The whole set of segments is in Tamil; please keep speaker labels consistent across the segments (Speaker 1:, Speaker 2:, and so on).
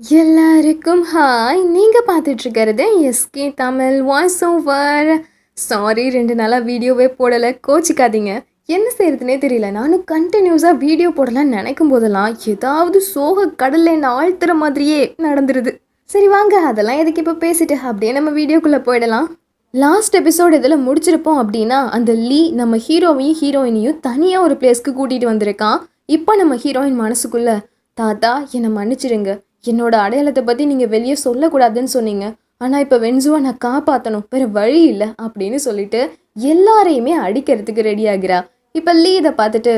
Speaker 1: எல்லாருக்கும் ஹாய் நீங்கள் பார்த்துட்ருக்கிறது SK Tamil voice over sorry ரெண்டு நாளாக வீடியோவே போடலை. கோச்சிக்காதீங்க. என்ன செய்கிறதுனே தெரியல. நானும் கண்டினியூஸாக வீடியோ போடலாம்னு நினைக்கும் போதெல்லாம் ஏதாவது சோக கடலில் என்ன ஆழ்த்துற மாதிரியே நடந்துருது. சரி வாங்க. அதெல்லாம் எதுக்கு இப்போ பேசிட்டு? அப்படியே நம்ம வீடியோக்குள்ளே போயிடலாம். லாஸ்ட் எபிசோட் இதில் முடிச்சிருப்போம் அப்படின்னா அந்த லீ நம்ம ஹீரோவையும் ஹீரோயினையும் தனியாக ஒரு பிளேஸ்க்கு கூட்டிகிட்டு வந்திருக்கான். இப்போ நம்ம ஹீரோயின் மனசுக்குள்ளே தாத்தா என்னை மன்னிச்சிடுங்க என்னோட அடையாளத்தை பற்றி நீங்கள் வெளியே சொல்லக்கூடாதுன்னு சொன்னீங்க. ஆனால் இப்போ வென்சுவை நான் காப்பாற்றணும் வேறு வழி இல்லை அப்படின்னு சொல்லிட்டு எல்லாரையுமே அடிக்கிறதுக்கு ரெடி ஆகிறா. இப்போ லீ இதை பார்த்துட்டு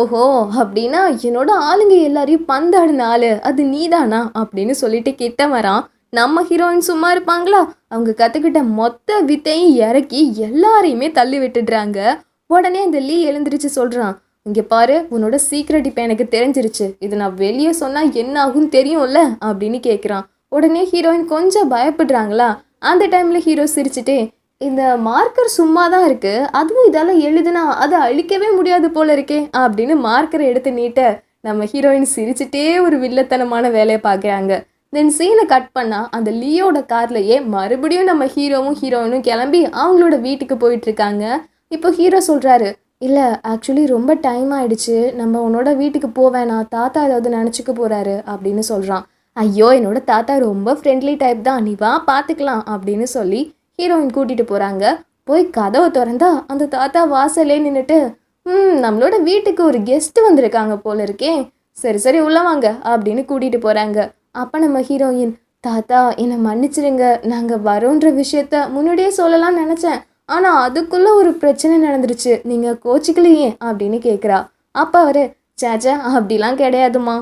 Speaker 1: ஓஹோ அப்படின்னா என்னோட ஆளுங்க எல்லாரையும் பந்தாடின ஆளு. அது நீதானா? அப்படின்னு சொல்லிட்டு கிட்ட வரான். நம்ம ஹீரோயின் சும்மா இருப்பாங்களா? அவங்க கற்றுக்கிட்ட மொத்த வித்தையும் இறக்கி எல்லாரையுமே தள்ளி விட்டுடுறாங்க. உடனே அந்த லீ எழுந்திரிச்சு சொல்கிறான் இங்கே பாரு உன்னோட சீக்ரெட் இப்போ எனக்கு தெரிஞ்சிருச்சு. இது நான் வெளியே சொன்னால் என்ன ஆகும் தெரியும்ல? அப்படின்னு கேட்குறான் உடனே ஹீரோயின் கொஞ்சம் பயப்படுறாங்களா? அந்த டைமில் ஹீரோ சிரிச்சுட்டே இந்த மார்க்கர் சும்மா தான் இருக்குது அதுவும் இதால் எழுதுனா அதை அழிக்கவே முடியாது போல இருக்கே அப்படின்னு மார்க்கரை எடுத்து நீட்ட நம்ம ஹீரோயின் சிரிச்சுட்டே ஒரு வில்லத்தனமான வேலையை பார்க்குறாங்க தென் சீனை கட் பண்ணால் அந்த லியோட கார்லையே மறுபடியும் நம்ம ஹீரோவும் ஹீரோயினும் கிளம்பி அவங்களோட வீட்டுக்கு போயிட்டுருக்காங்க இப்போ ஹீரோ சொல்கிறாரு இல்லை ஆக்சுவலி ரொம்ப டைம் ஆயிடுச்சு. நம்ம உன்னோட வீட்டுக்கு போவேணாம் தாத்தா ஏதாவது நினச்சிக்க போகிறாரு அப்படின்னு சொல்கிறான் ஐயோ என்னோட தாத்தா ரொம்ப ஃப்ரெண்ட்லி டைப் தான். நீ வா பார்த்துக்கலாம் அப்படின்னு சொல்லி ஹீரோயின் கூட்டிகிட்டு போகிறாங்க போய் கதவை திறந்தா அந்த தாத்தா வாசலே நின்றுட்டு ம் நம்மளோட வீட்டுக்கு ஒரு கெஸ்ட் வந்திருக்காங்க போல இருக்கே. சரி சரி உள்ள வாங்க அப்படின்னு கூட்டிகிட்டு போகிறாங்க அப்போ நம்ம ஹீரோயின் தாத்தா என்னை மன்னிச்சிடுங்க நாங்கள் வரோன்ற விஷயத்த முன்னாடியே சொல்லலாம்னு நினச்சேன். ஆனால் அதுக்குள்ளே ஒரு பிரச்சனை நடந்துருச்சு. நீங்கள் கோச்சிக்கலையே அப்படின்னு கேட்குறா அப்போ அவர் சேச்சா அப்படிலாம் கிடையாதுமா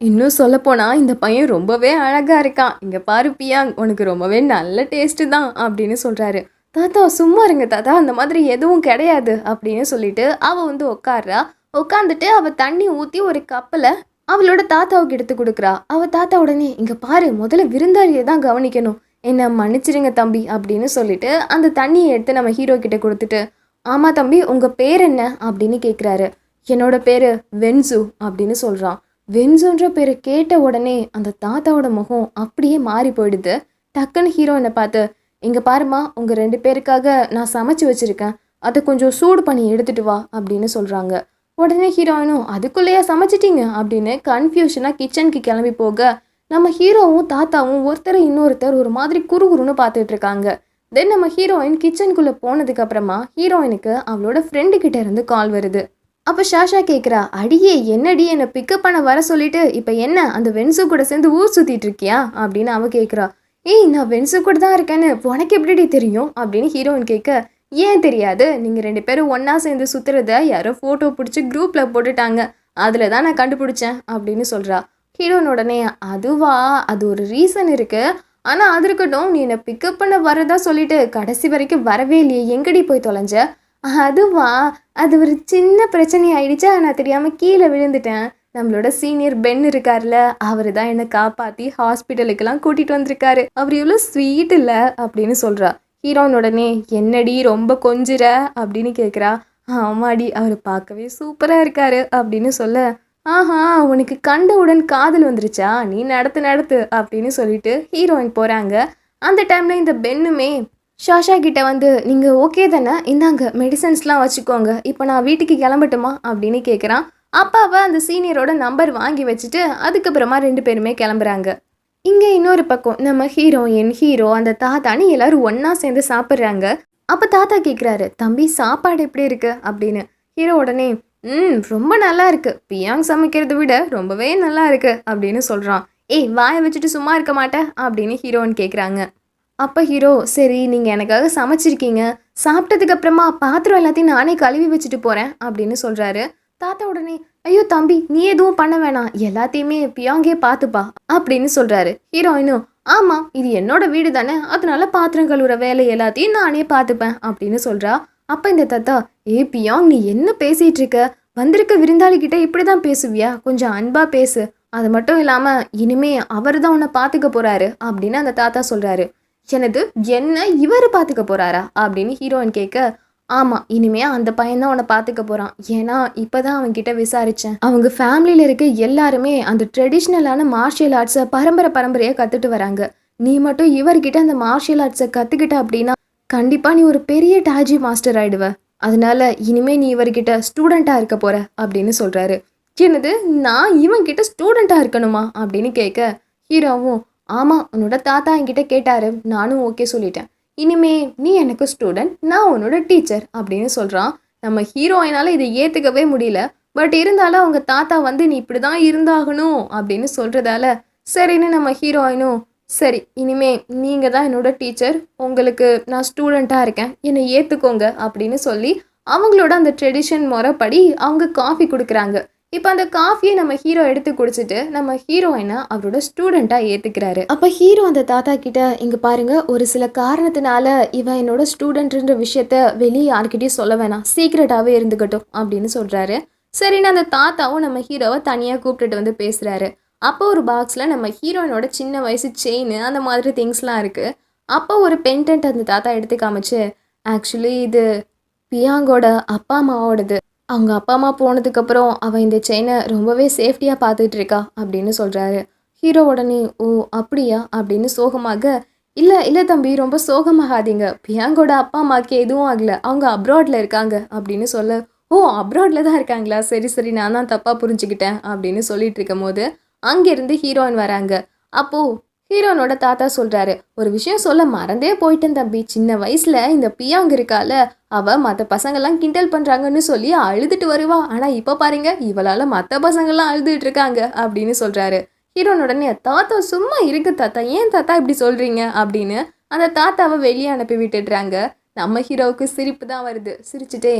Speaker 1: இன்னும் சொல்லப்போனால் இந்த பையன் ரொம்பவே அழகாக இருக்கான் இங்கே பாரு பியாங் உனக்கு ரொம்பவே நல்ல டேஸ்ட்டு தான் அப்படின்னு சொல்கிறாரு தாத்தா சும்மா இருங்க தாத்தா அந்த மாதிரி எதுவும் கிடையாது அப்படின்னு சொல்லிட்டு அவள் வந்து உட்கார்றா உட்காந்துட்டு அவள் தண்ணி ஊற்றி ஒரு கப்பில் அவளோட தாத்தாவுக்கு எடுத்து கொடுக்குறா. அவள் தாத்தா உடனே இங்கே பாரு முதல்ல விருந்தாளியை தான் கவனிக்கணும். என்னை மன்னிச்சிடுங்க தம்பி அப்படின்னு சொல்லிட்டு அந்த தண்ணியை எடுத்து நம்ம ஹீரோ கிட்ட கொடுத்துட்டு ஆமாம் தம்பி உங்கள் பேர் என்ன? அப்படின்னு கேட்குறாரு என்னோட பேர் வென்சு அப்படின்னு சொல்கிறான் வென்சுன்ற பேரை கேட்ட உடனே அந்த தாத்தாவோட முகம் அப்படியே மாறி போயிடுது. டக்குன்னு ஹீரோ என்னை பார்த்து இங்கே பாருமா உங்கள் ரெண்டு பேருக்காக நான் சமைச்சு வச்சுருக்கேன். அதை கொஞ்சம் சூடு பண்ணி எடுத்துகிட்டு வா அப்படின்னு சொல்கிறாங்க உடனே ஹீரோயினும் அதுக்குள்ளேயே சமைச்சிட்டிங்க? அப்படின்னு கன்ஃபியூஷனாக கிச்சனுக்கு கிளம்பி போக நம்ம ஹீரோவும் தாத்தாவும் ஒருத்தர் இன்னொருத்தர் ஒரு மாதிரி குறுகுறுன்னு பார்த்துட்டு இருக்காங்க. தென் நம்ம ஹீரோயின் கிச்சனுக்குள்ளே போனதுக்கு அப்புறமா ஹீரோயினுக்கு அவளோட ஃப்ரெண்டு கிட்ட இருந்து கால் வருது. அப்போ ஷாஷா கேட்குறா அடியே என்னடி என்னை பிக்கப் பண்ண வர சொல்லிட்டு இப்போ என்ன அந்த வென்சு கூட சேர்ந்து ஊர் சுற்றிட்டு இருக்கியா? அப்படின்னு அவ கேட்குறா ஏய் நான் வென்சு கூட தான் இருக்கேன்னு உனக்கு எப்படிடி தெரியும்? அப்படின்னு ஹீரோயின் கேட்க ஏன் தெரியாது நீங்கள் ரெண்டு பேரும் ஒன்றா சேர்ந்து சுற்றுறத யாரோ ஃபோட்டோ பிடிச்சி குரூப்பில் போட்டுட்டாங்க. அதில் தான் நான் கண்டுபிடிச்சேன் அப்படின்னு சொல்கிறா ஹீரோன் உடனே அதுவா? அது ஒரு ரீசன் இருக்குது ஆனால் அது இருக்கட்டும் நீ என்னை பிக்கப் பண்ண வரதா சொல்லிட்டு கடைசி வரைக்கும் வரவே இல்லையே. எங்கடி போய் தொலைஞ்ச? அதுவா? அது ஒரு சின்ன பிரச்சனை ஆயிடுச்சா? நான் தெரியாமல் கீழே விழுந்துட்டேன். நம்மளோட சீனியர் பென் இருக்கார்ல அவர் தான் என்னை காப்பாற்றி ஹாஸ்பிட்டலுக்கெல்லாம் கூட்டிகிட்டு வந்திருக்காரு. அவர் இவ்வளோ ஸ்வீட் இல்லை? அப்படின்னு சொல்கிறா ஹீரோன் உடனே என்னடி ரொம்ப கொஞ்சிற? அப்படின்னு கேட்குறா ஆமாடி அவர் பார்க்கவே சூப்பராக இருக்காரு. அப்படின்னு சொல்ல ஆஹா உனக்கு கண்டவுடன் காதல் வந்துருச்சா? நீ நடத்து நடத்து அப்படின்னு சொல்லிட்டு ஹீரோயின் போகிறாங்க அந்த டைமில் இந்த பெண்ணுமே ஷாஷா கிட்ட வந்து நீங்கள் ஓகே தானே? இந்தாங்க மெடிசன்ஸ்லாம் வச்சுக்கோங்க. இப்போ நான் வீட்டுக்கு கிளம்பட்டுமா? அப்படின்னு கேட்குறான் அப்பாவை அந்த சீனியரோட நம்பர் வாங்கி வச்சுட்டு அதுக்கப்புறமா ரெண்டு பேருமே கிளம்புறாங்க. இங்கே இன்னொரு பக்கம் நம்ம ஹீரோயின் ஹீரோ அந்த தாத்தான்னு எல்லாரும் ஒன்றா சேர்ந்து சாப்பிட்றாங்க. அப்போ தாத்தா கேட்குறாரு தம்பி சாப்பாடு எப்படி இருக்கு? அப்படின்னு. ஹீரோ உடனே ம் ரொம்ப நல்லா இருக்கு. பியாங் சமைக்கிறத விட ரொம்பவே நல்லா இருக்கு அப்படின்னு சொல்கிறான் ஏய் வாயை வச்சுட்டு சும்மா இருக்க மாட்டேன் அப்படின்னு ஹீரோன்னு கேட்குறாங்க அப்போ ஹீரோ சரி நீங்கள் எனக்காக சமைச்சிருக்கீங்க. சாப்பிட்டதுக்கு அப்புறமா பாத்திரம் எல்லாத்தையும் நானே கழுவி வச்சுட்டு போகிறேன் அப்படின்னு சொல்கிறாரு தாத்தா உடனே ஐயோ தம்பி நீ எதுவும் பண்ண வேணாம். எல்லாத்தையுமே பியாங்கே பார்த்துப்பா அப்படின்னு சொல்கிறாரு ஹீரோயினும் ஆமாம் இது என்னோட வீடு தானே. அதனால பாத்திரம் கழுவுற வேலை எல்லாத்தையும் நானே பார்த்துப்பேன் அப்படின்னு சொல்கிறா அப்போ இந்த தாத்தா ஏ பியாங் நீ என்ன பேசிகிட்டு இருக்க? வந்திருக்க விருந்தாளிக்கிட்ட இப்படி தான் பேசுவியா? கொஞ்சம் அன்பாக பேசு. அது மட்டும் இல்லாமல் இனிமே அவர் தான் உன்னை பார்த்துக்க போகிறாரு அப்படின்னு அந்த தாத்தா சொல்கிறாரு எனது என்ன இவர் பார்த்துக்க போகிறாரா அப்படின்னு ஹீரோயின் கேட்க ஆமாம் இனிமே அந்த பையன்தான் உன்னை பார்த்துக்க போகிறான் ஏன்னா இப்போ தான் அவன்கிட்ட விசாரித்தேன் அவங்க ஃபேமிலியில் இருக்க எல்லாருமே அந்த ட்ரெடிஷ்னலான மார்ஷியல் ஆர்ட்ஸை பரம்பரை பரம்பரையாக கற்றுட்டு வராங்க. நீ மட்டும் இவர்கிட்ட அந்த மார்ஷியல் ஆர்ட்ஸை கற்றுக்கிட்ட அப்படின்னா கண்டிப்பாக நீ ஒரு பெரிய டாஜி மாஸ்டர் ஆகிடுவ அதனால இனிமே நீ இவர்கிட்ட ஸ்டூடெண்ட்டாக இருக்க போகிற அப்படின்னு சொல்கிறாரு என்னது நான் இவன்கிட்ட ஸ்டூடெண்ட்டாக இருக்கணுமா அப்படின்னு கேட்க ஹீரோவும் ஆமாம் உன்னோட தாத்தா என்கிட்ட கேட்டாரு. நானும் ஓகே சொல்லிட்டேன். இனிமே நீ எனக்கு ஸ்டூடெண்ட் நான் உன்னோட டீச்சர் அப்படின்னு சொல்கிறான் நம்ம ஹீரோயினால் இதை ஏற்றுக்கவே முடியல. பட் இருந்தாலும் அவங்க தாத்தா வந்து நீ இப்படி தான் இருந்தாகணும் அப்படின்னு சொல்கிறதால சரின்னு நம்ம ஹீரோயினும் சரி இனிமே நீங்கள் தான் என்னோட டீச்சர். உங்களுக்கு நான் ஸ்டூடெண்ட்டாக இருக்கேன். என்னை ஏற்றுக்கோங்க அப்படின்னு சொல்லி அவங்களோட அந்த ட்ரெடிஷன் முறைப்படி அவங்க காஃபி கொடுக்குறாங்க. இப்போ அந்த காஃபியை நம்ம ஹீரோ எடுத்து குடிச்சிட்டு நம்ம ஹீரோயினை அவரோட ஸ்டூடெண்ட்டாக ஏற்றுக்கிறாரு அப்போ ஹீரோ அந்த தாத்தா கிட்ட இங்கே பாருங்க ஒரு சில காரணத்தினால இவன் என்னோட ஸ்டூடெண்ட்ன்ற விஷயத்த வெளியே யார்கிட்டயும் சொல்ல வேணாம். சீக்ரெட்டாகவே இருந்துக்கட்டும். அப்படின்னு சொல்கிறாரு சரின்னு அந்த தாத்தாவும் நம்ம ஹீரோவை தனியாக கூப்பிட்டுட்டு வந்து பேசுகிறாரு அப்போ ஒரு பாக்ஸில் நம்ம ஹீரோயினோட சின்ன வயசு செயின் அந்த மாதிரி திங்ஸ்லாம் இருக்குது அப்போ ஒரு பென்டென்ட் அந்த தாத்தா எடுத்து காமிச்சு ஆக்சுவலி இது பியாங்கோட அப்பா அம்மாவோடது. அவங்க அப்பா அம்மா போனதுக்கப்புறம் அவள் இந்த செயினை ரொம்பவே சேஃப்டியாக பார்த்துட்டு இருக்கா அப்படின்னு சொல்கிறாரு ஹீரோ உடனே ஓ அப்படியா? அப்படின்னு சோகமாக இல்லை இல்லை தம்பி ரொம்ப சோகமாகாதீங்க. பியாங்கோட அப்பா அம்மாவுக்கு எதுவும் ஆகலை. அவங்க அப்ராடில் இருக்காங்க அப்படின்னு சொல்ல ஓ அப்ராடில் தான் இருக்காங்களா? சரி சரி நான் தான் தப்பாக புரிஞ்சுக்கிட்டேன் அப்படின்னு சொல்லிட்டு இருக்கும் போது அங்கேருந்து ஹீரோயின் வராங்க. அப்போது ஹீரோனோட தாத்தா சொல்கிறாரு ஒரு விஷயம் சொல்ல மறந்தே போயிட்டேன் தம்பி. சின்ன வயசில் இந்த பியாங் இருக்கால அவள் மற்ற பசங்கள்லாம் கிண்டல் பண்ணுறாங்கன்னு சொல்லி அழுதுட்டு வருவா. ஆனால் இப்போ பாருங்க இவளால் மற்ற பசங்கள்லாம் அழுதுட்டு இருக்காங்க அப்படின்னு சொல்கிறாரு ஹீரோன் உடனே தாத்தா சும்மா இருக்கு தாத்தா. ஏன் தாத்தா இப்படி சொல்கிறீங்க அப்படின்னு அந்த தாத்தாவை வெளியே அனுப்பி விட்டுடுறாங்க. நம்ம ஹீரோவுக்கு சிரிப்பு தான் வருது. சிரிச்சுட்டே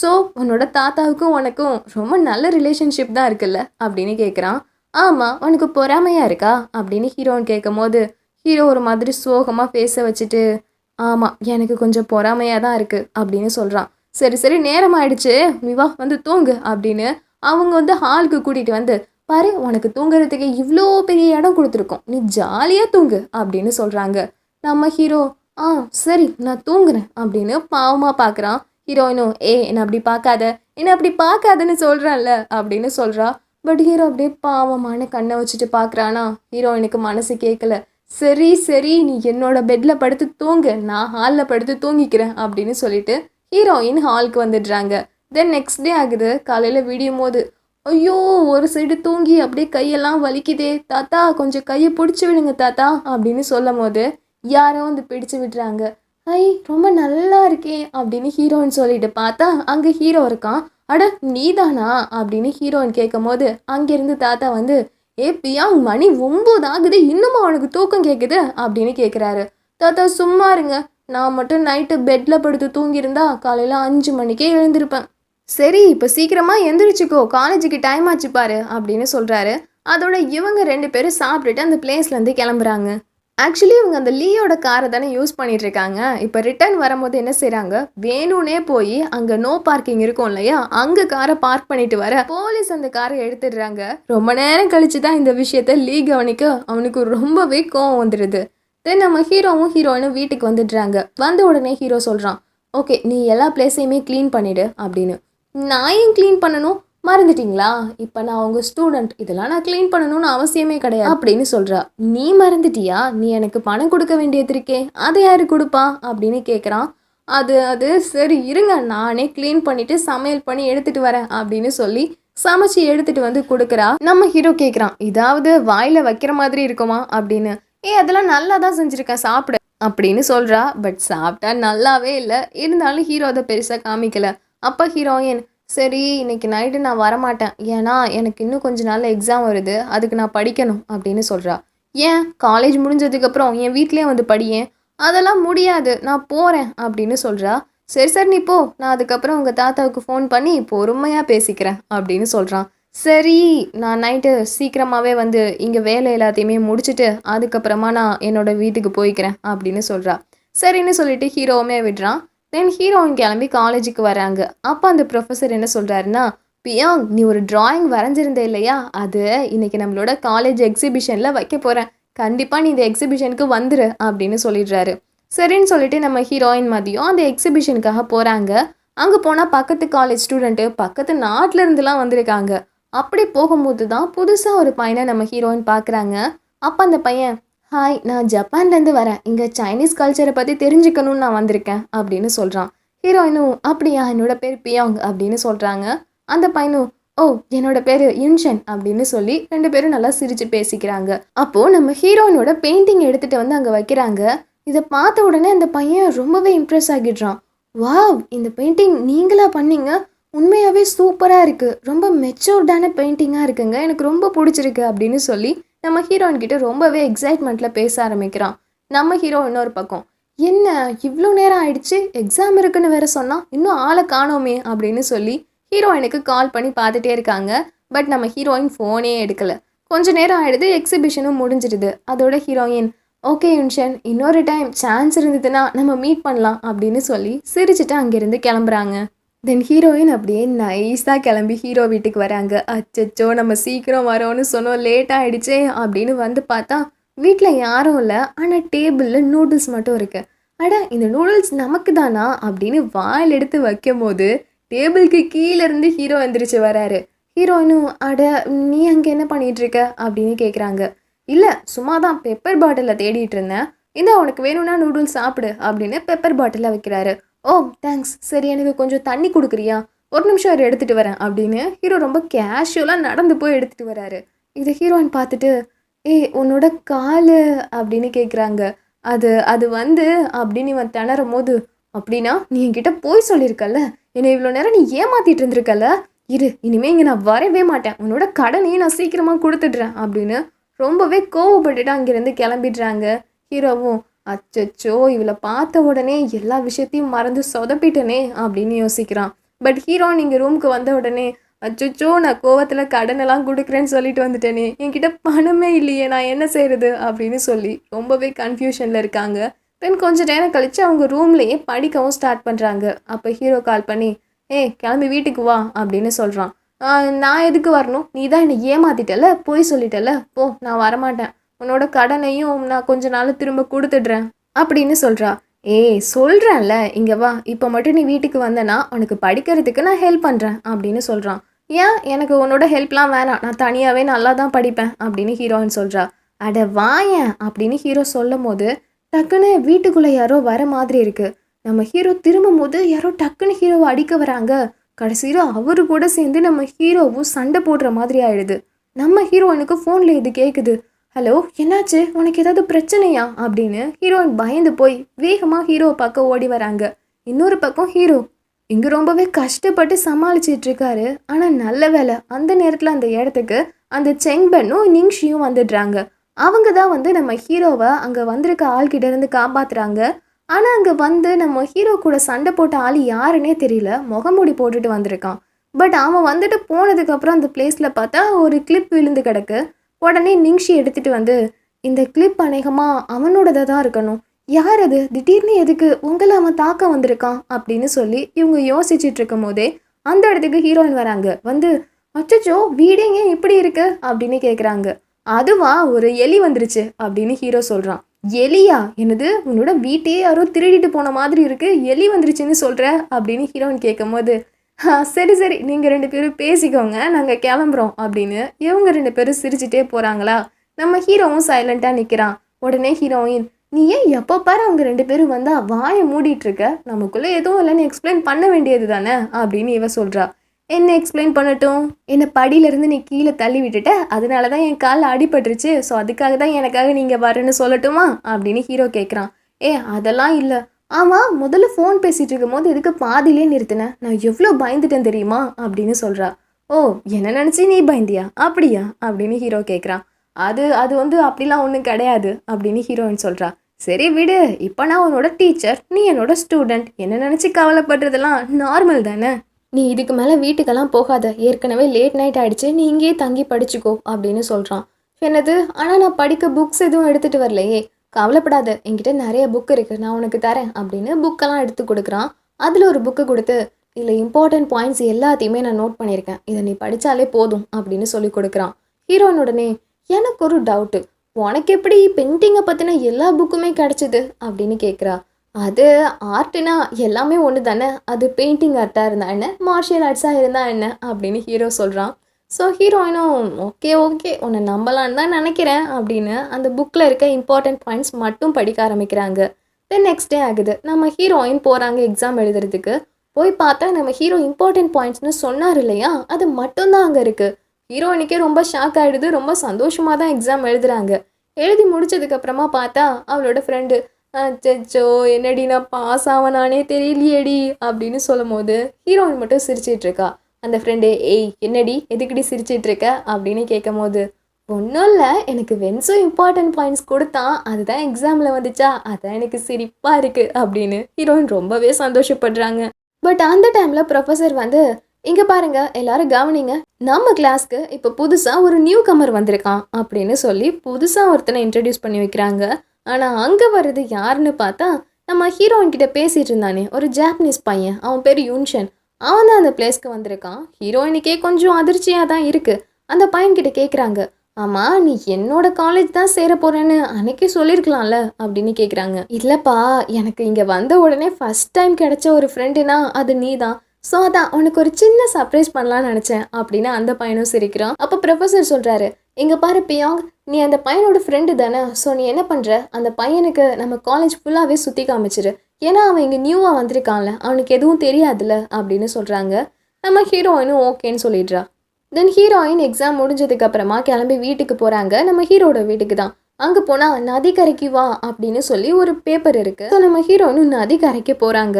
Speaker 1: ஸோ உன்னோட தாத்தாவுக்கும் உனக்கும் ரொம்ப நல்ல ரிலேஷன்ஷிப் தான் இருக்குல்ல? அப்படின்னு கேட்குறான் ஆமாம் உனக்கு பொறாமையாக இருக்கா? அப்படின்னு ஹீரோன்னு கேட்கும் போது ஹீரோ ஒரு மாதிரி சோகமாக பேச வச்சுட்டு ஆமாம் எனக்கு கொஞ்சம் பொறாமையாக தான் இருக்குது அப்படின்னு சொல்கிறான் சரி சரி நேரம் ஆயிடுச்சு வந்து தூங்கு அப்படின்னு அவங்க வந்து ஹாலுக்கு கூட்டிகிட்டு வந்து பாரு உனக்கு தூங்குறதுக்கு இவ்வளோ பெரிய இடம் கொடுத்துருக்கோம். நீ ஜாலியாக தூங்கு அப்படின்னு சொல்கிறாங்க நம்ம ஹீரோ ஆ சரி நான் தூங்குறேன் அப்படின்னு பாவமாக பார்க்குறான் ஹீரோயினும் ஏ என்னை அப்படி பார்க்காத என்னை அப்படி பார்க்காதன்னு சொல்கிறான்ல அப்படின்னு சொல்கிறா பட் ஹீரோ அப்படியே பாவமான கண்ணை வச்சுட்டு பார்க்குறானா? ஹீரோயினுக்கு மனசு கேட்கல சரி சரி நீ என்னோட பெட்டில் படுத்து தூங்கு. நான் ஹாலில் படுத்து தூங்கிக்கிறேன் அப்படின்னு சொல்லிட்டு ஹீரோயின் ஹாலுக்கு வந்துடுறாங்க. தென் நெக்ஸ்ட் டே ஆகுது. காலையில் விடியும் போது. ஐயோ ஒரு சைடு தூங்கி அப்படியே கையெல்லாம் வலிக்குதே. தாத்தா கொஞ்சம் கையை பிடிச்சி விடுங்க தாத்தா அப்படின்னு சொல்லும் போது யாரோ வந்து பிடிச்சு விடுறாங்க. ஐ ரொம்ப நல்லா இருக்கே அப்படின்னு ஹீரோயின் சொல்லிட்டு பார்த்தா அங்கே ஹீரோ இருக்கான். அட நீதானா? அப்படின்னு ஹீரோயின் கேட்கும் போது அங்கேருந்து தாத்தா வந்து ஏ பியாங் மணி ஒம்பது ஆகுது இன்னுமா அவனுக்கு தூக்கம் கேட்குது அப்படின்னு கேட்குறாரு தாத்தா சும்மா இருங்க. நான் மட்டும் நைட்டு பெட்டில் படுத்து தூங்கியிருந்தா காலையில் அஞ்சு மணிக்கே எழுந்திருப்பேன். சரி இப்போ சீக்கிரமாக எந்திரிச்சுக்கோ. காலேஜுக்கு டைம் ஆச்சு பாரு அப்படின்னு சொல்கிறாரு அதோட இவங்க ரெண்டு பேரும் சாப்பிட்டுட்டு அந்த பிளேஸ்லேருந்து கிளம்புறாங்க. ஆக்சுவலி இவங்க அந்த லீயோட காரை தானே யூஸ் பண்ணிட்டு இருக்காங்க இப்போ ரிட்டர்ன் வரும்போது என்ன செய்கிறாங்க வேணும்னே போய் அங்கே நோ பார்க்கிங் இருக்கும் இல்லையா? அங்கே காரை பார்க் பண்ணிட்டு வர போலீஸ் அந்த காரை எடுத்துடுறாங்க. ரொம்ப நேரம் கழிச்சு தான் இந்த விஷயத்த லீ கவனிக்க அவனுக்கு ரொம்பவே கோவம் வந்துடுது தென் நம்ம ஹீரோவும் ஹீரோயினும் வீட்டுக்கு வந்துடுறாங்க. வந்த உடனே ஹீரோ சொல்கிறான் ஓகே நீ எல்லா பிளேஸையுமே க்ளீன் பண்ணிடு அப்படின்னு. நான் ஏன் க்ளீன் பண்ணணும்? மறந்துட்டீங்களா? இப்போ நான் உங்கள் ஸ்டூடெண்ட் இதெல்லாம் நான் க்ளீன் பண்ணணும்னு அவசியமே கிடையாது. அப்படின்னு சொல்கிறா நீ மறந்துட்டியா? நீ எனக்கு பணம் கொடுக்க வேண்டியது இருக்கே. அதை யார் கொடுப்பா? அப்படின்னு கேட்குறான் அது அது சரி இருங்க. நானே க்ளீன் பண்ணிவிட்டு சமையல் பண்ணி எடுத்துகிட்டு வரேன் அப்படின்னு சொல்லி சமைச்சு எடுத்துகிட்டு வந்து கொடுக்குறா. நம்ம ஹீரோ கேட்குறான் இதாவது வாயில் வைக்கிற மாதிரி இருக்குமா? அப்படின்னு. ஏ அதெல்லாம் நல்லா தான் செஞ்சுருக்கேன். சாப்பிடு. அப்படின்னு சொல்கிறா பட் சாப்பிட்டா நல்லாவே இல்லை. இருந்தாலும் ஹீரோ அதை பெருசாக காமிக்கலை. அப்போ ஹீரோயின் சரி இன்னைக்கு நைட்டு நான் வரமாட்டேன். ஏன்னா எனக்கு இன்னும் கொஞ்ச நாள் எக்ஸாம் வருது. அதுக்கு நான் படிக்கணும் அப்படின்னு சொல்கிறா ஏன்? காலேஜ் முடிஞ்சதுக்கப்புறம் என் வீட்லேயே வந்து படியேன் அதெல்லாம் முடியாது. நான் போகிறேன் அப்படின்னு சொல்கிறா சரி சரி நீ போ. நான் அதுக்கப்புறம் உங்கள் தாத்தாவுக்கு ஃபோன் பண்ணி பொறுமையாக பேசிக்கிறேன் அப்படின்னு சொல்கிறான் சரி நான் நைட்டு சீக்கிரமாகவே வந்து இங்கே வேலை எல்லாத்தையுமே முடிச்சுட்டு அதுக்கப்புறமா நான் என்னோட வீட்டுக்கு போய்க்கிறேன் அப்படின்னு சொல்கிறா சரின்னு சொல்லிட்டு ஹீரோவுமே விடுறான். தென் ஹீரோயின் கிளம்பி காலேஜுக்கு வராங்க. அப்போ அந்த ப்ரொஃபஸர் என்ன சொல்கிறாருன்னா பியாங் நீ ஒரு டிராயிங் வரைஞ்சிருந்த இல்லையா? அது இன்னைக்கு நம்மளோட காலேஜ் எக்ஸிபிஷனில் வைக்க போகிறேன் கண்டிப்பாக நீ இந்த எக்ஸிபிஷனுக்கு வந்துரு அப்படின்னு சொல்லிடுறாரு. சரின்னு சொல்லிட்டு நம்ம ஹீரோயின் மதியம் அந்த எக்ஸிபிஷனுக்காக போகிறாங்க அங்கே போனால் பக்கத்து காலேஜ் ஸ்டூடெண்ட்டு பக்கத்து நாட்டில் இருந்துலாம் வந்திருக்காங்க. அப்படி போகும்போது தான் புதுசாக ஒரு பையனை நம்ம ஹீரோயின் பார்க்குறாங்க அப்போ அந்த பையன் ஹாய் நான் ஜப்பான்லேருந்து வரேன். இங்கே சைனீஸ் கல்ச்சரை பற்றி தெரிஞ்சுக்கணும்னு நான் வந்திருக்கேன் அப்படின்னு சொல்கிறான் ஹீரோயினும் அப்படியா என்னோட பேர் பியாங் அப்படின்னு சொல்கிறாங்க அந்த பையனும் ஓ என்னோட பேர் யுன்ஷன் அப்படின்னு சொல்லி ரெண்டு பேரும் நல்லா சிரித்து பேசிக்கிறாங்க. அப்போது நம்ம ஹீரோயினோட பெயிண்டிங் எடுத்துகிட்டு வந்து அங்கே வைக்கிறாங்க. இதை பார்த்த உடனே அந்த பையன் ரொம்பவே இம்ப்ரெஸ் ஆகிடுறான். வாவ் இந்த பெயிண்டிங் நீங்களா பண்ணீங்க? உண்மையாகவே சூப்பராக இருக்குது ரொம்ப மெச்சூர்டான பெயிண்டிங்காக இருக்குங்க. எனக்கு ரொம்ப பிடிச்சிருக்கு அப்படின்னு சொல்லி நம்ம ஹீரோயின் கிட்ட ரொம்பவே எக்ஸைட்மெண்ட்டில் பேச ஆரம்பிக்கிறான். நம்ம ஹீரோ இன்னொரு பக்கம் என்ன இவ்வளோ நேரம் ஆயிடுச்சு? எக்ஸாம் இருக்குன்னு வேற சொன்னால் இன்னும் ஆளை காணோமே அப்படின்னு சொல்லி ஹீரோயினுக்கு கால் பண்ணி பார்த்துட்டே இருக்காங்க. பட் நம்ம ஹீரோயின் ஃபோனே எடுக்கலை. கொஞ்ச நேரம் ஆயிடுது எக்ஸிபிஷனும் முடிஞ்சிடுது. அதோட ஹீரோயின் ஓகே யுன்ஷன் இன்னொரு டைம் சான்ஸ் இருந்ததுன்னா நம்ம மீட் பண்ணலாம் அப்படின்னு சொல்லி சிரிச்சுட்டு அங்கேருந்து கிளம்புறாங்க. தென் ஹீரோயின் அப்படியே நைஸாக கிளம்பி ஹீரோ வீட்டுக்கு வராங்க. அச்சச்சோ நம்ம சீக்கிரம் வரோன்னு சொன்னோம். லேட் ஆகிடுச்சே அப்படின்னு வந்து பார்த்தா வீட்டில் யாரும் இல்லை. ஆனால் டேபிளில் நூடுல்ஸ் மட்டும் இருக்குது அட இந்த நூடுல்ஸ் நமக்கு தானா அப்படின்னு வாயில் எடுத்து வைக்கும் போது டேபிளுக்கு கீழே இருந்து ஹீரோ எந்திரிச்சு வராரு. ஹீரோயினும் அட நீ அங்கே என்ன பண்ணிகிட்டு இருக்க? அப்படின்னு கேட்குறாங்க இல்லை சும்மா தான் பெப்பர் பாட்டிலில் தேடிட்டு இருந்தேன். இந்த உனக்கு வேணும்னா நூடுல்ஸ் சாப்பிடு அப்படின்னு பெப்பர் பாட்டிலில் வைக்கிறாரு. Oh, ஓ தேங்க்ஸ் சரி எனக்கு கொஞ்சம் தண்ணி கொடுக்குறியா? ஒரு நிமிஷம் அவர் எடுத்துகிட்டு வரேன் அப்படின்னு ஹீரோ ரொம்ப கேஷுவலாக நடந்து போய் எடுத்துகிட்டு வராரு. இது ஹீரோயின் பார்த்துட்டு ஏய் உன்னோட கால் அப்படின்னு கேட்குறாங்க அது அது வந்து அப்படின்னு இவன் திணறும் போது அப்படின்னா நீ என்கிட்ட போய் சொல்லியிருக்கல்ல என்னை இவ்வளோ நேரம் நீ ஏமாத்திட்டு இருந்திருக்கல்ல? இரு இனிமே இங்கே நான் வரவே மாட்டேன். உன்னோட கடனையும் நான் சீக்கிரமாக கொடுத்துட்றேன் அப்படின்னு ரொம்பவே கோவப்பட்டுட்டு அங்கேருந்து கிளம்பிடுறாங்க ஹீரோவும். அச்சச்சோ இவளை பார்த்த உடனே எல்லா விஷயத்தையும் மறந்து சொதப்பிட்டனே அப்படின்னு யோசிக்கிறான். பட் ஹீரோ நீங்கள் ரூமுக்கு வந்த உடனே அச்சச்சோ நான் கோவத்தில் கடனெல்லாம் கொடுக்குறேன்னு சொல்லிட்டு வந்துட்டேனே. என்கிட்ட பணமே இல்லையே நான் என்ன செய்யறது அப்படின்னு சொல்லி ரொம்பவே கன்ஃபியூஷனில் இருக்காங்க. தென் கொஞ்ச நேரம் கழித்து அவங்க ரூம்லேயே படிக்கவும் ஸ்டார்ட் பண்ணுறாங்க அப்போ ஹீரோ கால் பண்ணி ஏ கிளம்பி வீட்டுக்கு வா அப்படின்னு சொல்கிறான் நான் எதுக்கு வரணும்? நீ தான் என்னை ஏமாத்திட்டல போய் சொல்லிட்டல போ நான் வரமாட்டேன். உன்னோட கடனையும் நான் கொஞ்ச நாள் திரும்ப கொடுத்துடுறேன் அப்படின்னு சொல்கிறா ஏய் சொல்கிறேன்ல இங்கே வா. இப்போ மட்டும் நீ வீட்டுக்கு வந்தனா உனக்கு படிக்கிறதுக்கு நான் ஹெல்ப் பண்ணுறேன் அப்படின்னு சொல்கிறான் ஏன்? எனக்கு உன்னோட ஹெல்ப்லாம் வேணாம். நான் தனியாகவே நல்லா தான் படிப்பேன் அப்படின்னு ஹீரோயின் சொல்கிறா அட வாயேன் அப்படின்னு ஹீரோ சொல்லும் போது டக்குன்னு வீட்டுக்குள்ளே யாரோ வர மாதிரி இருக்குது நம்ம ஹீரோ திரும்பும் போது யாரோ டக்குன்னு ஹீரோவை அடிக்க வராங்க. கடைசியில் அவரு கூட சேர்ந்து நம்ம ஹீரோவும் சண்டை போடுற மாதிரி ஆயிடுது. நம்ம ஹீரோயினுக்கு ஃபோனில் இது கேட்குது ஹலோ என்னாச்சு? உனக்கு ஏதாவது பிரச்சனையா? அப்படின்னு ஹீரோயின் பயந்து போய் வேகமாக ஹீரோவை பார்க்க ஓடி வராங்க. இன்னொரு பக்கம் ஹீரோ இங்கே ரொம்பவே கஷ்டப்பட்டு சமாளிச்சிட்டு இருக்காரு. ஆனால் நல்ல வேலை. அந்த நேரத்தில் அந்த இடத்துக்கு அந்த செங்பென்னும் நிங்ஷியும் வந்துடுறாங்க. அவங்க தான் வந்து நம்ம ஹீரோவை அங்கே வந்திருக்க ஆள்கிட்ட இருந்து காப்பாத்துறாங்க. ஆனால் அங்கே வந்து நம்ம ஹீரோ கூட சண்டை போட்ட ஆள் யாருன்னே தெரியல. முகமூடி போட்டுட்டு வந்திருக்கான். பட் அவன் வந்துட்டு போனதுக்கப்புறம் அந்த பிளேஸில் பார்த்தா ஒரு கிளிப் விழுந்து கிடக்கு. உடனே நிங்ஷி எடுத்துட்டு வந்து இந்த கிளிப் அநேகமாக அவனோடதாக தான் இருக்கணும். யார் அது? திடீர்னு எதுக்கு உங்களை அவன் தாக்க வந்திருக்கான்? அப்படின்னு சொல்லி இவங்க யோசிச்சுட்டு இருக்கும் போதே அந்த இடத்துக்கு ஹீரோயின் வராங்க. வந்து அச்சச்சோ வீடே இப்படி இருக்கு? அப்படின்னு கேட்குறாங்க அதுவா? ஒரு எலி வந்துருச்சு அப்படின்னு ஹீரோ சொல்கிறான் எலியா? என்னது? உன்னோட வீட்டையே யாரோ திருடிட்டு போன மாதிரி இருக்கு. எலி வந்துருச்சுன்னு சொல்கிற அப்படின்னு ஹீரோயின் கேட்கும்போது போது சரி சரி. நீங்கள் ரெண்டு பேரும் பேசிக்கோங்க. நாங்கள் கிளம்புறோம் அப்படின்னு. இவங்க ரெண்டு பேரும் சிரிச்சிட்டே போகிறாங்களா நம்ம ஹீரோவும் சைலண்ட்டாக நிற்கிறான் உடனே ஹீரோயின் நீ ஏன் எப்போ பாரு அவங்க ரெண்டு பேரும் வந்தால் வாயை மூடிட்டு இருக்க? நமக்குள்ளே எதுவும் இல்லைன்னு எக்ஸ்பிளைன் பண்ண வேண்டியது தானே? அப்படின்னு இவ சொல்கிறா என்ன எக்ஸ்பிளைன் பண்ணட்டும்? என்னை படியிலேருந்து நீ கீழே தள்ளி விட்டுட்ட? அதனால தான் என் காலில் அடிபட்டுருச்சு. ஸோ அதுக்காக தான் எனக்காக நீங்கள் வரேன்னு சொல்லட்டுமா? அப்படின்னு ஹீரோ கேட்குறான் ஏ அதெல்லாம் இல்லை. ஆமாம் முதல்ல ஃபோன் பேசிகிட்டு இருக்கும்போது எதுக்கு பாதியிலே நிறுத்தினேன் நான் எவ்வளோ பயந்துட்டேன் தெரியுமா? அப்படின்னு சொல்கிறா ஓ என்ன நினச்சி நீ பயந்தியா? அப்படியா? அப்படின்னு ஹீரோ கேட்குறான் அது அது வந்து அப்படிலாம் ஒன்றும் கிடையாது அப்படின்னு ஹீரோயின் சொல்கிறா சரி விடு இப்போ நான் உன்னோட டீச்சர் நீ என்னோட ஸ்டூடெண்ட் என்ன நினச்சி கவலைப்படுறதெல்லாம் நார்மல் தானே? நீ இதுக்கு மேலே வீட்டுக்கெல்லாம் போகாத. ஏற்கனவே லேட் நைட் ஆகிடுச்சு நீ இங்கேயே தங்கி படிச்சுக்கோ அப்படின்னு சொல்கிறான் என்னது? ஆனால் நான் படிக்க புக்ஸ் எதுவும் எடுத்துகிட்டு வரலையே. கவலைப்படாத என்கிட்ட நிறைய புக் இருக்குது நான் உனக்கு தரேன் அப்படின்னு புக்கெல்லாம் எடுத்து கொடுக்குறான். அதில் ஒரு புக்கு கொடுத்து இதில் இம்பார்ட்டன்ட் பாயிண்ட்ஸ் எல்லாத்தையுமே நான் நோட் பண்ணியிருக்கேன். இதை நீ படித்தாலே போதும் அப்படின்னு சொல்லி கொடுக்குறான். ஹீரோயின் உடனே எனக்கு ஒரு டவுட்டு உனக்கு எப்படி பெயிண்டிங்கை பற்றின எல்லா புக்குமே கிடச்சிது? அப்படின்னு கேட்குறா அது ஆர்ட்னா எல்லாமே ஒன்று தானே அது பெயிண்டிங் ஆர்ட்டாக இருந்தா என்ன? மார்ஷியல் ஆர்ட்ஸாக இருந்தா என்ன? அப்படின்னு ஹீரோ சொல்கிறான் ஸோ ஹீரோயினும் ஓகே ஓகே உன்னை நம்பலான்னு தான் நினைக்கிறேன் அப்படின்னு அந்த புக்கில் இருக்க இம்பார்ட்டன்ட் பாயிண்ட்ஸ் மட்டும் படிக்க ஆரம்பிக்கிறாங்க. தென் நெக்ஸ்ட் டே ஆகுது. நம்ம ஹீரோயின் போகிறாங்க எக்ஸாம் எழுதுறதுக்கு. போய் பார்த்தா நம்ம ஹீரோ இம்பார்ட்டன்ட் பாயிண்ட்ஸ்னு சொன்னார் இல்லையா? அது மட்டும்தான் அங்கே இருக்குது ஹீரோயினுக்கே ரொம்ப ஷாக் ஆகிடுது ரொம்ப சந்தோஷமாக தான் எக்ஸாம் எழுதுகிறாங்க எழுதி முடிச்சதுக்கப்புறமா பார்த்தா அவளோட ஃப்ரெண்டு அச்சோ என்னடி நான் பாஸ் ஆவனானே தெரியலையேடி அப்படின்னு சொல்லும் போது ஹீரோயின் மட்டும் சிரிச்சிட்ருக்கா இருக்கா. அந்த ஃப்ரெண்டு ஏய் என்னடி? எதுக்குடி சிரிச்சிட்டு இருக்க அப்படின்னு கேட்கும் போது ஒன்றும் இல்லை எனக்கு வென்ஸும் இம்பார்ட்டன்ட் பாயிண்ட்ஸ் கொடுத்தான். அதுதான் எக்ஸாமில் வந்துச்சா? அதான் எனக்கு சிரிப்பாக இருக்குது அப்படின்னு ஹீரோயின் ரொம்பவே சந்தோஷப்படுறாங்க. பட் அந்த டைமில் ப்ரொஃபஸர் வந்து இங்கே பாருங்க எல்லாரும் கவனிங்க. நம்ம கிளாஸ்க்கு இப்போ புதுசாக ஒரு நியூ கமர் வந்திருக்கான். அப்படின்னு சொல்லி புதுசாக ஒருத்தனை இன்ட்ரடியூஸ் பண்ணி வைக்கிறாங்க. ஆனால் அங்கே வர்றது யாருன்னு பார்த்தா நம்ம ஹீரோயின் கிட்ட பேசிகிட்டு இருந்தானே ஒரு ஜாப்பனீஸ் பையன். அவன் பேர் யூன்ஷன் அவன் தான் அந்த பிளேஸ்க்கு வந்திருக்கான். ஹீரோயினுக்கே கொஞ்சம் அதிர்ச்சியாக தான் இருக்குது அந்த பையன்கிட்ட கேட்குறாங்க ஆமாம் நீ என்னோட காலேஜ் தான் சேர போகிறேன்னு அன்னைக்கே சொல்லியிருக்கலாம்ல அப்படின்னு கேட்குறாங்க இல்லைப்பா எனக்கு இங்கே வந்த உடனே ஃபஸ்ட் டைம் கிடைச்ச ஒரு ஃப்ரெண்டுனா அது நீ தான் ஸோ அதான் உனக்கு ஒரு சின்ன சர்ப்ரைஸ் பண்ணலாம்னு நினச்சேன் அப்படின்னு அந்த பையனும் சிரிக்கிறான். அப்போ ப்ரொஃபஸர் சொல்கிறாரு இங்கே பாரு பியாங் நீ அந்த பையனோட ஃப்ரெண்டு தானே. ஸோ நீ என்ன பண்ணுற அந்த பையனுக்கு நம்ம காலேஜ் ஃபுல்லாகவே சுற்றி காமிச்சிரு. ஏன்னா அவன் இங்கே நியூவாக வந்திருக்கான்ல. அவனுக்கு எதுவும் தெரியாதுல்ல அப்படின்னு சொல்கிறாங்க நம்ம ஹீரோயினும் ஓகேன்னு சொல்லிடுறா. தென் ஹீரோயின் எக்ஸாம் முடிஞ்சதுக்கப்புறமா கிளம்பி வீட்டுக்கு போகிறாங்க நம்ம ஹீரோட வீட்டுக்கு தான். அங்கே போனால் நதிக்கரைக்கு வா அப்படின்னு சொல்லி ஒரு பேப்பர் இருக்குது ஸோ நம்ம ஹீரோயினும் நதிக்கரைக்கு போகிறாங்க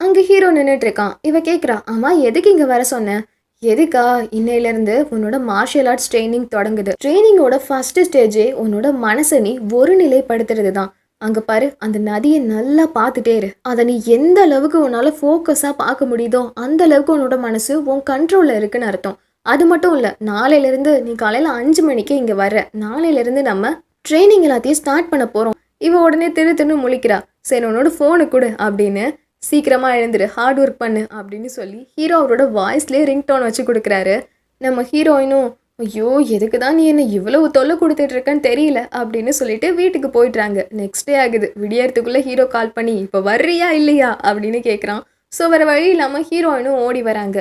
Speaker 1: அங்கே ஹீரோ நின்றுட்டுருக்கான் இவ கேட்குறா ஆமாம் எதுக்கு இங்கே வர சொன்னேன் எதுக்கா? இன்னையிலேருந்து உன்னோட மார்ஷியல் ஆர்ட்ஸ் ட்ரைனிங் தொடங்குது. ட்ரைனிங்கோட ஃபஸ்ட்டு ஸ்டேஜே உன்னோட மனசை நீ ஒரு நிலைப்படுத்துறது தான் அங்கே பாரு அந்த நதியை நல்லா பார்த்துட்டே இரு. அதை நீ எந்த அளவுக்கு உன்னால் ஃபோக்கஸாக பார்க்க முடியுதோ அந்த அளவுக்கு உன்னோட மனசு உன் கண்ட்ரோலில் இருக்குன்னு அர்த்தம். அது மட்டும் இல்லை நாளையிலேருந்து நீ காலையில் அஞ்சு மணிக்கு இங்கே வர்ற. நாளையிலேருந்து நம்ம ட்ரைனிங் எல்லாத்தையும் ஸ்டார்ட் பண்ண போகிறோம் இவ உடனே திரு திரு முழிக்கிறா. சரி உன்னோட ஃபோனு கொடு அப்படின்னு சீக்கிரமாக எழுந்துரு ஹார்ட் ஒர்க் பண்ணு அப்படின்னு சொல்லி ஹீரோ அவரோட வாய்ஸ்லேயே ரிங்டோன் வச்சு கொடுக்குறாரு. நம்ம ஹீரோயினும் ஐயோ எதுக்கு தான் நீ என்ன இவ்வளவு தொல்லை கொடுத்துட்ருக்கன்னு தெரியல அப்படின்னு சொல்லிட்டு வீட்டுக்கு போயிடுறாங்க. நெக்ஸ்ட் டே ஆகுது. விடியறதுக்குள்ளே ஹீரோ கால் பண்ணி இப்போ வர்றியா இல்லையா? அப்படின்னு கேட்குறான் ஸோ வேறு வழி இல்லாமல் ஹீரோயினும் ஓடி வராங்க.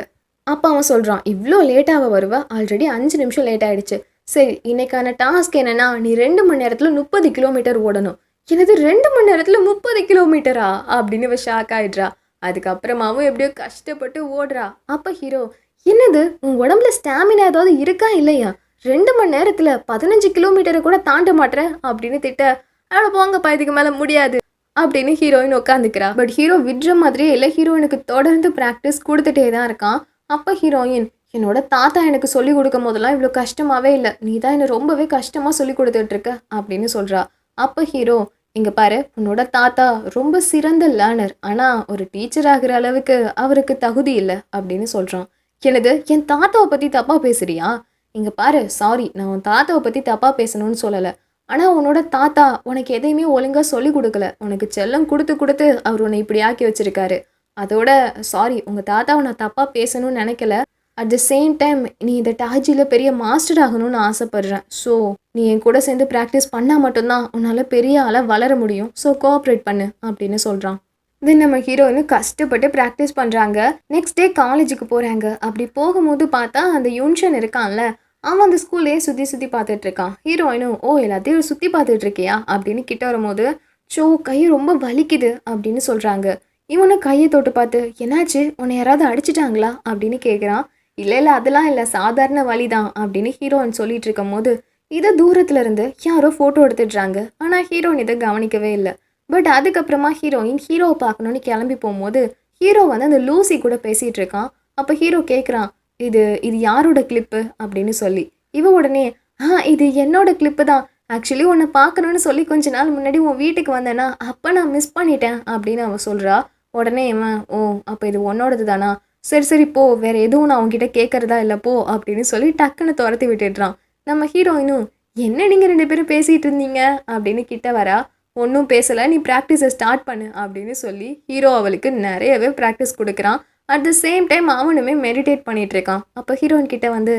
Speaker 1: அப்போ அவன் சொல்கிறான் இவ்வளோ லேட்டாக வருவா? ஆல்ரெடி அஞ்சு நிமிஷம் லேட் ஆகிடுச்சு சரி இன்னைக்கான டாஸ்க் என்னென்னா நீ ரெண்டு மணி நேரத்தில் முப்பது கிலோமீட்டர் ஓடணும். என்னது ரெண்டு மணி நேரத்தில் முப்பது கிலோமீட்டரா அப்படின்னு இவ ஷாக் ஆகிடுறா அதுக்கப்புறமாவும் எப்படியோ கஷ்டப்பட்டு ஓடுறா. அப்போ ஹீரோ என்னது உன் உடம்புல ஸ்டாமினா ஏதாவது இருக்கா இல்லையா? ரெண்டு மணி நேரத்தில் பதினஞ்சு கிலோமீட்டரை கூட தாண்ட மாட்டேற அப்படின்னு திட்ட அவளை போங்கப்பா இதுக்கு மேலே முடியாது அப்படின்னு ஹீரோயின் உட்காந்துக்கிறா பட் ஹீரோ விட்ற மாதிரியே இல்லை ஹீரோயினுக்கு தொடர்ந்து ப்ராக்டிஸ் கொடுத்துட்டே தான் இருக்கான். அப்போ ஹீரோயின் என்னோட தாத்தா எனக்கு சொல்லி கொடுக்கும் போதெல்லாம் இவ்வளோ கஷ்டமாகவே இல்லை நீ தான் என்னை ரொம்பவே கஷ்டமாக சொல்லி கொடுத்துட்ருக்க அப்படின்னு சொல்கிறா அப்போ ஹீரோ இங்கே பாரு உன்னோட தாத்தா ரொம்ப சிறந்த லேர்னர் ஆனால் ஒரு டீச்சர் ஆகிற அளவுக்கு அவருக்கு தகுதி இல்லை அப்படின்னு சொல்கிறான் எனது என் தாத்தாவை பற்றி தப்பாக பேசுறியா? இங்கே பாரு சாரி நான் உன் தாத்தாவை பற்றி தப்பாக பேசணும்னு சொல்லலை. ஆனால் உன்னோட தாத்தா உனக்கு எதையுமே ஒழுங்காக சொல்லி கொடுக்கல. உனக்கு செல்லம் கொடுத்து கொடுத்து அவர் உன்னை இப்படி ஆக்கி வச்சிருக்காரு. அதோட சாரி உங்கள் தாத்தாவை நான் தப்பாக பேசணும்னு நினைக்கல. அட் த சேம் டைம் நீ இந்த டாஜியில் பெரிய மாஸ்டர் ஆகணும்னு ஆசைப்படுறேன். ஸோ நீ என் கூட சேர்ந்து ப்ராக்டிஸ் பண்ணால் மட்டும்தான் உன்னால் பெரிய ஆளாக வளர முடியும். ஸோ கோஆப்ரேட் பண்ணு அப்படின்னு சொல்கிறான் தென் நம்ம ஹீரோயின் கஷ்டப்பட்டு ப்ராக்டிஸ் பண்ணுறாங்க நெக்ஸ்ட் டே காலேஜுக்கு போகிறாங்க அப்படி போகும்போது பார்த்தா அந்த யூன்ஷன் இருக்கான்ல. அவன் அந்த ஸ்கூல்லையே சுற்றி சுற்றி பார்த்துட்டு இருக்கான். ஹீரோயினும் ஓ எல்லாத்தையும் சுற்றி பார்த்துட்டு இருக்கியா? அப்படின்னு கிட்ட வரும்போது ஸோ கை ரொம்ப வலிக்குது அப்படின்னு சொல்கிறாங்க இவனும் கையை தொட்டு பார்த்து என்னாச்சு? உன்னை யாராவது அடிச்சிட்டாங்களா? அப்படின்னு கேட்குறான் இல்லை இல்லை அதெல்லாம் இல்லை. சாதாரண வலி தான் அப்படின்னு ஹீரோயின் சொல்லிட்டு இருக்கும் போது இதை தூரத்துல இருந்து யாரோ ஃபோட்டோ எடுத்துடுறாங்க. ஆனால் ஹீரோயின் இதை கவனிக்கவே இல்லை. பட் அதுக்கப்புறமா ஹீரோயின் ஹீரோவை பார்க்கணுன்னு கிளம்பி போகும்போது ஹீரோ வந்து அந்த லூசி கூட பேசிகிட்டு இருக்கான். அப்போ ஹீரோ கேட்குறான் இது இது யாரோட கிளிப்பு அப்படின்னு சொல்லி. இவ உடனே ஆ இது என்னோட கிளிப்பு தான். ஆக்சுவலி உன்னை பார்க்கணுன்னு சொல்லி கொஞ்ச நாள் முன்னாடி உன் வீட்டுக்கு வந்தேன்னா அப்போ நான் மிஸ் பண்ணிட்டேன் அப்படின்னு அவன் சொல்கிறா உடனே இவன் ஓ அப்போ இது உன்னோடது தானா? சரி சரி போ. வேறு எதுவும் நான் அவங்ககிட்ட கேட்குறதா இல்லை போ அப்படின்னு சொல்லி டக்குன்னு துரத்தி விட்டுடுறான். நம்ம ஹீரோயினும் என்ன நீங்கள் ரெண்டு பேரும் பேசிகிட்டு இருந்தீங்க? அப்படின்னு கிட்ட வரா. ஒன்றும் பேசலை நீ ப்ராக்டிஸை ஸ்டார்ட் பண்ணு அப்படின்னு சொல்லி ஹீரோ அவளுக்கு நிறையவே ப்ராக்டிஸ் கொடுக்குறான். அட் த சேம் டைம் அவனுமே மெடிடேட் பண்ணிகிட்ருக்கான் இருக்கான். அப்போ ஹீரோயின் கிட்ட வந்து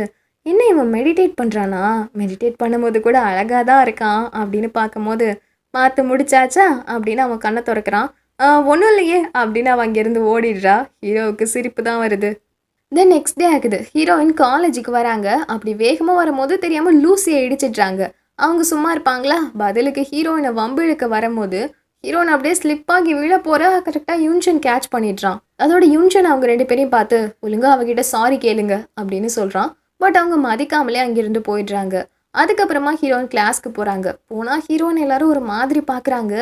Speaker 1: என்ன இவன் மெடிடேட் பண்ணுறானா மெடிடேட் பண்ணும்போது கூட அழகாக தான் இருக்கான் அப்படின்னு பார்க்கும்போது பார்த்து முடிச்சாச்சா? அப்படின்னு அவன் கண்ணை திறக்கிறான். ஒன்றும் இல்லையே அப்படின்னு அவன் அங்கேருந்து ஓடிடுறா. ஹீரோவுக்கு சிரிப்பு தான் வருது. தென் நெக்ஸ்ட் டே ஆகுது. ஹீரோயின் காலேஜுக்கு வராங்க. அப்படி வேகமாக வரும்போது தெரியாமல் லூசியை இடிச்சிடுறாங்க அவங்க சும்மா இருப்பாங்களா? பதிலுக்கு ஹீரோயினை வம்பிழுக்க வரும்போது ஹீரோன் அப்படியே ஸ்லிப் ஆகி விழ போகிற கரெக்டாக யூன்ஷன் கேட்ச் பண்ணிடுறான். அதோட யூன்ஷன் அவங்க ரெண்டு பேரையும் பார்த்து ஒழுங்கா அவகிட்ட சாரி கேளுங்க அப்படின்னு சொல்கிறான் பட் அவங்க மதிக்காமலே அங்கிருந்து போயிடுறாங்க. அதுக்கப்புறமா ஹீரோயின் கிளாஸ்க்கு போகிறாங்க போனால் ஹீரோயின் எல்லாரும் ஒரு மாதிரி பார்க்குறாங்க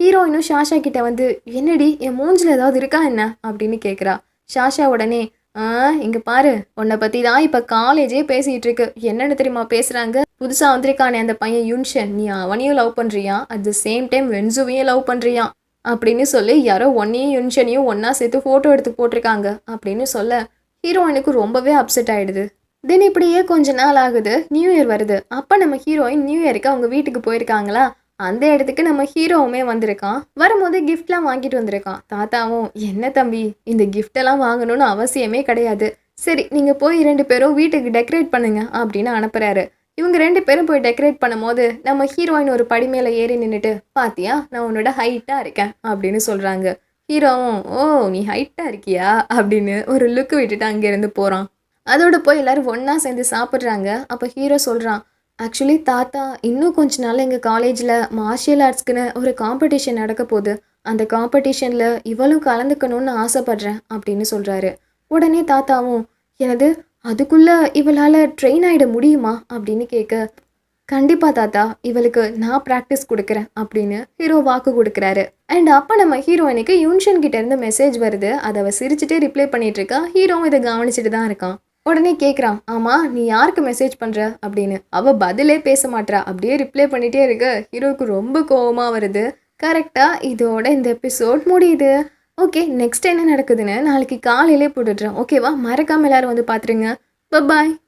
Speaker 1: ஹீரோயினும் ஷாஷா கிட்ட வந்து என்னடி என் மூஞ்சில் ஏதாவது இருக்கா என்ன? அப்படின்னு கேட்குறா ஷாஷா உடனே ஆ இங்க பாரு. உன்னை பத்தி தான் இப்ப காலேஜே பேசிட்டு இருக்கு. என்னன்னு தெரியுமா பேசுறாங்க? புதுசா வந்திருக்கானே அந்த பையன் யுன்ஷன். நீ அவனையும் லவ் பண்றியா? அட் த சேம் டைம் வென்சுவையும் லவ் பண்றியா? அப்படின்னு சொல்லி யாரோ ஒன்னையும் யுன்ஷனையும் ஒன்றா சேர்த்து போட்டோ எடுத்து போட்டிருக்காங்க. அப்படின்னு சொல்ல ஹீரோயினுக்கு ரொம்பவே அப்செட் ஆயிடுது. தென் இப்படியே கொஞ்ச நாள் ஆகுது. நியூ இயர் வருது. அப்போ நம்ம ஹீரோயின் நியூ இயருக்கு அவங்க வீட்டுக்கு போயிருக்காங்களா? அந்த இடத்துக்கு நம்ம ஹீரோவுமே வந்திருக்கான். வரும்போது கிஃப்ட்லாம் வாங்கிட்டு வந்திருக்கான். தாத்தாவும் என்ன தம்பி? இந்த கிஃப்டெல்லாம் வாங்கணும்னு அவசியமே கிடையாது. சரி நீங்கள் போய் ரெண்டு பேரும் வீட்டுக்கு டெக்கரேட் பண்ணுங்க அப்படின்னு அனுப்புகிறாரு இவங்க ரெண்டு பேரும் போய் டெக்கரேட் பண்ணும்போது நம்ம ஹீரோயின் ஒரு படி மேலே ஏறி நின்றுட்டு பாத்தியா நான் உன்னோட ஹைட்டாக இருக்கேன் அப்படின்னு சொல்கிறாங்க ஹீரோவும் ஓ நீ ஹைட்டாக இருக்கியா? அப்படின்னு ஒரு லுக் விட்டுட்டு அங்கேருந்து போகிறான் அதோட போய் எல்லாரும் ஒன்றா சேர்ந்து சாப்பிட்றாங்க. அப்போ ஹீரோ சொல்கிறான் ஆக்சுவலி தாத்தா இன்னும் கொஞ்ச நாள் எங்கள் காலேஜில் மார்ஷியல் ஆர்ட்ஸ்க்குன்னு ஒரு காம்படிஷன் நடக்க போகுது. அந்த காம்படிஷனில் இவளும் கலந்துக்கணும்னு ஆசைப்பட்றேன் அப்படின்னு சொல்கிறாரு உடனே தாத்தாவும் எனது அதுக்குள்ளே இவளால் ட்ரெயின் ஆகிட முடியுமா? அப்படின்னு கேட்க கண்டிப்பாக தாத்தா இவளுக்கு நான் ப்ராக்டிஸ் கொடுக்குறேன் அப்படின்னு ஹீரோ வாக்கு கொடுக்குறாரு. அண்ட் அப்போ நம்ம ஹீரோயினுக்கு யூன்ஷன் கிட்டேருந்து மெசேஜ் வருது. அதை அவள் சிரிச்சுட்டே ரிப்ளை பண்ணிகிட்ருக்கா ஹீரோவும் இதை கவனிச்சுட்டு தான் இருக்கான். உடனே கேட்குறான் ஆமா நீ யாருக்கு மெசேஜ் பண்ணுற அப்படின்னு. அவள் பதிலே பேச மாட்றா. அப்படியே ரிப்ளை பண்ணிட்டே இருக்க. ஹீரோவுக்கு ரொம்ப கோபமாக வருது. கரெக்டாக இதோட இந்த எபிசோட் முடியுது. ஓகே நெக்ஸ்ட் என்ன நடக்குதுன்னு நாளைக்கு காலையிலே போட்டுடுறேன். ஓகேவா மறக்காமல் எல்லாரும் வந்து பார்த்துருங்க பாய்